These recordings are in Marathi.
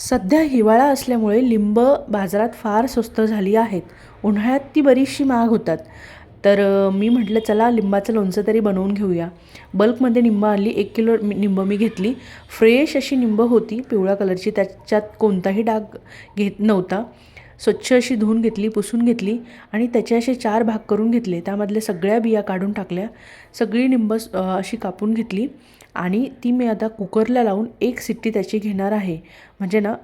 सध्या हिवाळा असल्यामुळे लिंब बाजारात फार स्वस्त झाली आहेत. उन्हाळ्यात ती बरीचशी महाग होतात. तर मी म्हटलं चला लिंबाचं लोणचं तरी बनवून घेऊया. बल्कमध्ये निंब आणली एक किलो मी- निंब मी घेतली. फ्रेश अशी निंब होती पिवळ्या कलरची. त्याच्यात कोणताही डाग घेत नव्हता. स्वच्छ अशी धुवून घेतली पुसून घेतली आणि त्याचे असे चार भाग करून घेतले. त्यामधल्या सगळ्या बिया काढून टाकल्या. सगळी निंब अशी कापून घेतली आणि ती मी आता कुकरला लावून एक सिट्टी त्याची घेणार आहे. म्हणजे ना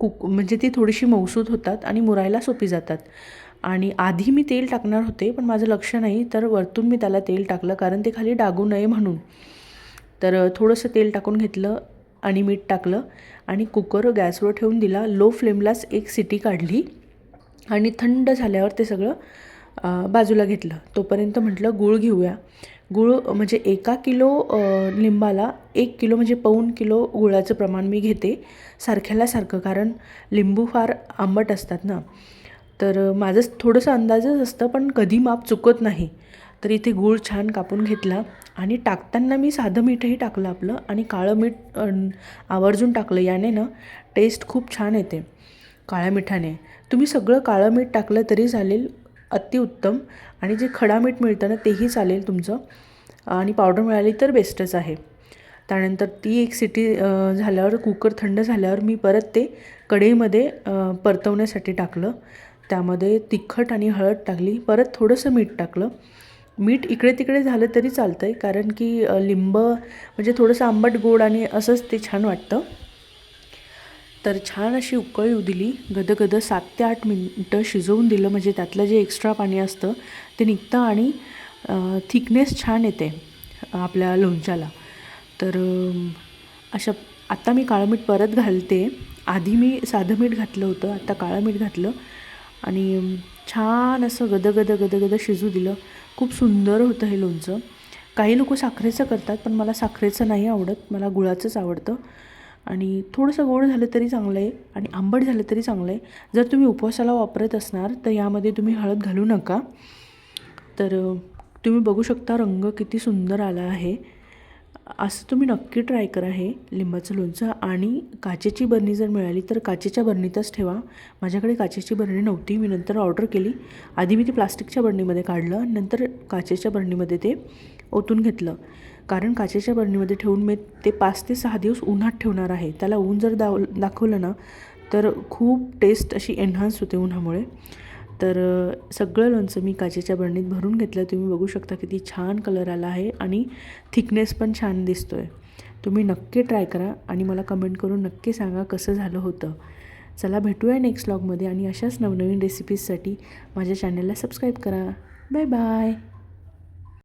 कुक म्हणजे ती थोडीशी मौसूद होतात आणि मुरायला सोपी जातात. आणि आधी मी तेल टाकणार होते पण माझं लक्ष नाही तर वरतून मी त्याला तेल टाकलं कारण ते खाली डागू नये म्हणून. तर थोडंसं तेल टाकून घेतलं. आणि मीठ टाकलं आणि कुकर गॅसवर ठेवून दिला. लो फ्लेमलाच एक सिटी काढली आणि थंड झाल्यावर ते सगळं बाजूला घेतलं. तोपर्यंत म्हटलं गूळ घेऊया. गूळ म्हणजे एका किलो लिंबाला एक किलो म्हणजे पाऊण किलो गुळाचं प्रमाण मी घेते. सारख्याला सारखं कारण लिंबू फार आंबट असतात ना. तर माझं थोडंसं अंदाजच असतं पण कधी माप चुकत नाही. तर इथे गूळ छान कापून घेतला आणि टाकताना मी साधं मीठही टाकलं आपलं आणि काळं मीठ आवर्जून टाकलं. याने ना टेस्ट खूप छान येते काळ्या मिठाने. तुम्ही सगळं काळं मीठ टाकलं तरी चालेल अतिउत्तम आणि जे खडा मीठ मिळतं ना तेही चालेल तुमचं. आणि पावडर मिळाली तर बेस्टच आहे. त्यानंतर ती एक सिटी झाल्यावर कुकर थंड झाल्यावर मी परत ते कढईमध्ये परतवण्यासाठी टाकलं. त्यामध्ये तिखट आणि हळद टाकली परत थोडंसं मीठ टाकलं. मीठ इकडे तिकडे झालं तरी चालतं आहे कारण की लिंब म्हणजे थोडंसं आंबट गोड आणि असंच ते छान वाटतं. तर छान अशी उकळी येऊ दिली गदगद सात ते आठ मिनटं शिजवून दिलं म्हणजे त्यातलं जे एक्स्ट्रा पाणी असतं ते निघतं आणि थिकनेस छान येते आपल्या लोणच्याला. तर अशा आत्ता मी काळं मीठ परत घालते. आधी मी साधं मीठ घातलं होतं आत्ता काळं मीठ घातलं. आणि छान असं गदगद गदगद शिजू दिलं. खूप सुंदर होतं हे लोणचं. काही लोक साखरेचं करतात पण मला साखरेचं नाही आवडत. मला गुळाचंच आवडतं. आणि थोडंसं गोड झालं तरी चांगलं आहे आणि आंबट झालं तरी चांगलं आहे जर तुम्ही उपवासाला वापरत असणार तर यामध्ये तुम्ही हळद घालू नका. तर तुम्ही बघू शकता रंग किती सुंदर आला आहे. असं तुम्ही नक्की ट्राय करा हे लिंबाचं लोणचं. आणि काचेची बरणी जर मिळाली तर काचेच्या बरणीतच ठेवा. माझ्याकडे काचेची बरणी नव्हती. मी नंतर ऑर्डर केली. आधी मी ती प्लास्टिकच्या बरणीमध्ये काढलं. नंतर काचेच्या बरणीमध्ये ते ओतून घेतलं. कारण काचेच्या बरणीमध्ये ठेवून मी ते पाच ते सहा दिवस उन्हात ठेवणार आहे. त्याला ऊन जर दाव दाखवलं ना तर खूप टेस्ट अशी एन्हान्स होते उन्हामुळे. तर सगळं लोणचं मी काचेच्या बरणीत भरून घेतलं. तुम्ही बघू शकता किती छान कलर आला आहे आणि थिकनेस पण छान दिसतो आहे तुम्ही नक्की ट्राय करा आणि मला कमेंट करून नक्की सांगा कसं झालं होतं. चला भेटूया नेक्स्ट व्लॉगमध्ये आणि अशाच नवनवीन रेसिपीजसाठी माझ्या चॅनलला सबस्क्राईब करा. Bye bye